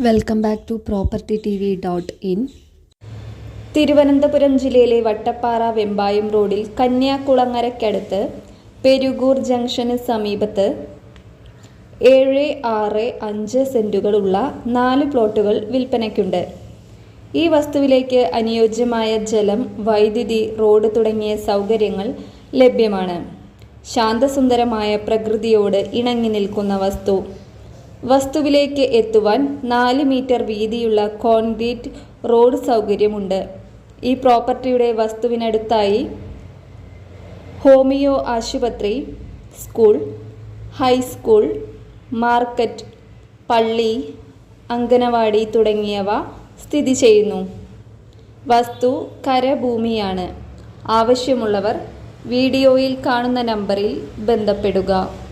Welcome back to property T V dot in Thiruvananthapuram ജില്ലയിലെ വട്ടപ്പാറ വെമ്പായം റോഡിൽ കന്യാകുളങ്ങരയ്ക്കടുത്ത് പെരുകൂർ junction സമീപത്ത് ഏഴ് ആറ് അഞ്ച് സെന്റുകളുള്ള നാല് പ്ലോട്ടുകൾ വിൽപ്പനയ്ക്കുണ്ട്. ഈ വസ്തുവിലേക്ക് അനുയോജ്യമായ ജലം വൈദ്യുതി റോഡ് തുടങ്ങിയ സൗകര്യങ്ങൾ ലഭ്യമാണ്. ശാന്തസുന്ദരമായ പ്രകൃതിയോട് ഇണങ്ങി നിൽക്കുന്ന വസ്തു. വസ്തുവിലേക്ക് എത്തുവാൻ നാല് മീറ്റർ വീതിയുള്ള കോൺക്രീറ്റ് റോഡ് സൗകര്യമുണ്ട്. ഈ പ്രോപ്പർട്ടിയുടെ വസ്തുവിനടുത്തായി ഹോമിയോ ആശുപത്രി സ്കൂൾ ഹൈസ്കൂൾ മാർക്കറ്റ് പള്ളി അങ്കനവാടി തുടങ്ങിയവ സ്ഥിതി ചെയ്യുന്നു. വസ്തു കരഭൂമിയാണ്. ആവശ്യമുള്ളവർ വീഡിയോയിൽ കാണുന്ന നമ്പറിൽ ബന്ധപ്പെടുക.